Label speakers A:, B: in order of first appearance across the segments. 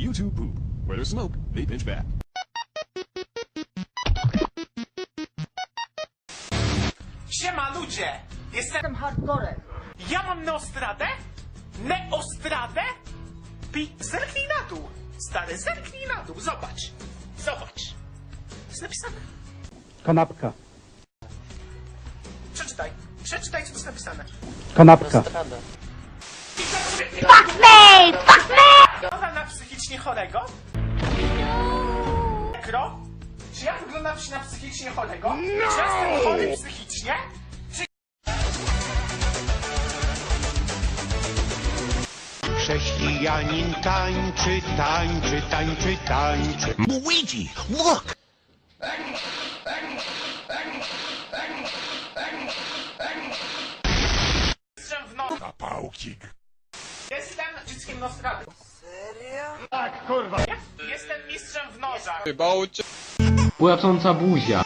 A: YouTube poop. Where there's smoke, they pinch back.
B: Siema ludzie! Jestem...
C: Hardcorem.
B: Ja mam neostradę? Neostradę? Pi... Zerknij na dół! Stary, zerknij na dół, zobacz! Zobacz! Jest napisane.
D: Kanapka.
B: Przeczytaj. Przeczytaj, co jest napisane.
D: Kanapka.
B: Chorego? Nekro? Czy ja wyglądam się na psychicznie chorego? Czy ja jestem chory psychicznie? Czy
E: Chrześcijanin tańczy, tańczy, tańczy, tańczy.
F: Luigi, look!
B: mistrzem w nocy?
A: Zapałkik.
B: Jestem dzieckiem Nostrady. Serio? Kurwa. Jestem mistrzem w nożach.
G: Płacząca buzia.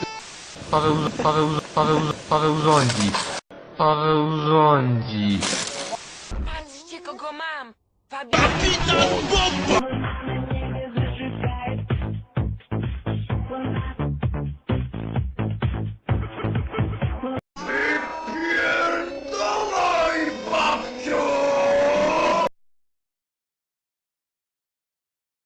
G: Paweł, Paweł, Paweł, Paweł rządzi. Paweł rządzi.
H: Patrzcie kogo mam! Fabian!